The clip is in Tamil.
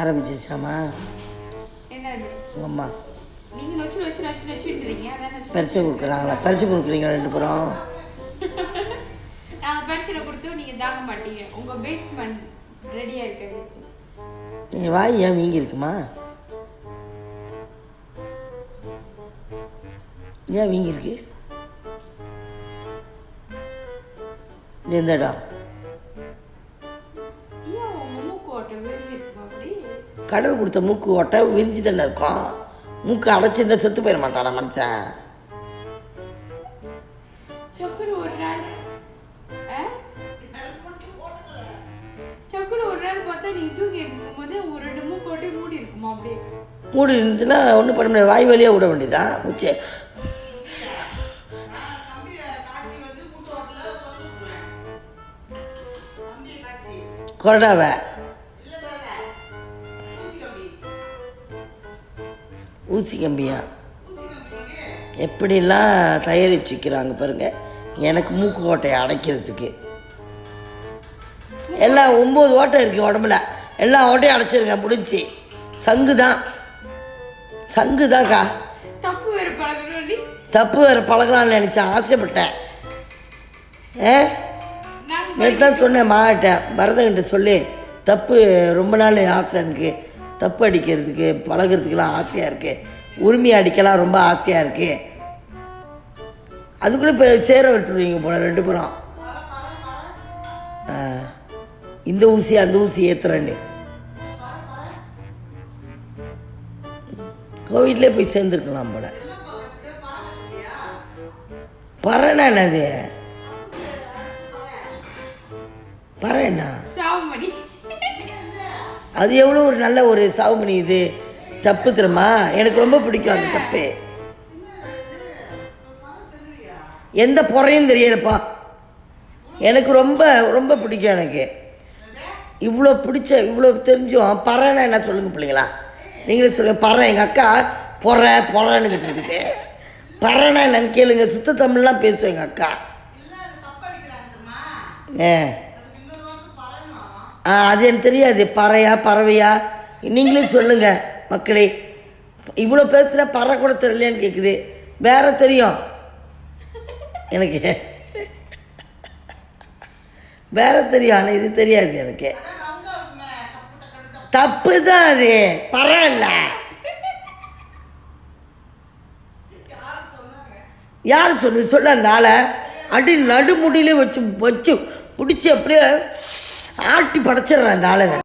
ஆரம்பிச்சிச்சாமா உங்கள் அம்மா. பரிசு கொடுக்குறாங்களா? பரிசு கொடுக்குறீங்களா ரெண்டு பேரும்? நாங்க பரிசுல கொடுத்தோம் நீங்க தாங்க மாட்டீங்க. உங்க பேஸ்மெண்ட் ரெடியா இருக்கிறது என் வாய் ஏன் வீங்கி இருக்குமா? ஏன் வீங்கி இருக்கு? எந்த இடம்? கடல் கொடுத்த மூக்கு ஓட்டை விரிஞ்சு தானே இருக்கும். மூக்கு அடைச்சிருந்தா செத்து போயிட மாட்டாடா மனுஷன்? மூடி இருந்துச்சுன்னா ஒன்றும் பண்ண முடியாது. வாய் வழியாக விட வேண்டியதான் மூச்சு. கொரடாவை ஊசி கம்பியா? எப்படிலாம் தயாரிச்சு வைக்கிறாங்க பாருங்க. எனக்கு மூக்கு ஓட்டையை அடைக்கிறதுக்கு. எல்லாம் ஒம்பது ஓட்டை இருக்குது உடம்புல. எல்லா ஓட்டையும் அடைச்சிருங்க முடிஞ்சு. சங்கு தான் சங்கு தான்க்கா தப்பு வேற பழகணும் தப்பு வேறு பழகலாம்னு நினச்சேன் ஆசைப்பட்டேன். ஏ? நேற்று தான் சொன்னேன் மாகிட்ட பரதகிட்ட சொல்லி தப்பு ரொம்ப நாள் ஆசை எனக்கு. தப்பு அடிக்கிறதுக்கு பழகிறதுக்கெல்லாம் ஆசையாக இருக்குது உரிமை அடிக்கலாம் ரொம்ப ஆசையாக இருக்குது அதுக்குள்ளே இப்போ சேர விட்டுருவீங்க போல ரெண்டு பேரும் இந்த ஊசி அந்த ஊசி ஏற்றுறேன்னு கோவிட்லேயே போய் சேர்ந்துருக்கலாம் போல. பறனா என்னது? பறை என்ன அது எவ்வளோ ஒரு நல்ல ஒரு சாவுமணி இது. தப்பு தெரியுமா? எனக்கு ரொம்ப பிடிக்கும் அந்த தப்பு. எந்த புறையும் தெரியலப்பா. எனக்கு ரொம்ப ரொம்ப பிடிக்கும் எனக்கு. இவ்வளோ பிடிச்ச இவ்வளோ தெரிஞ்சும் பறைன்னா என்ன சொல்லுங்க பிள்ளைங்களா? நீங்களே சொல்லுங்கள் பறை. எங்கள் அக்கா பொறை பொறைன்னு இருக்குது. பறைன்னா என்னன்னு கேளுங்க. சுத்த தமிழ்லாம் பேசும் எங்கள் அக்கா. ஏ அது எனக்கு தெரியாது. பறையா பறவையா? நீங்களே சொல்லுங்கள் மக்களே. இவ்வளோ பேசுகிற பறை கூட தெரியலையான்னு கேட்குது வேற தெரியும். எனக்கு வேற தெரியும் ஆனால் இது தெரியாது எனக்கு. தப்பு தான் அது. பறை இல்லை. யார் சொல்லு சொல்ல அந்த ஆளை. அடி நடுமுடியிலே வச்சு வச்சு பிடிச்சி அப்படியே ஆட்டி படைச்சிடுறேன் அந்த ஆளுங்க.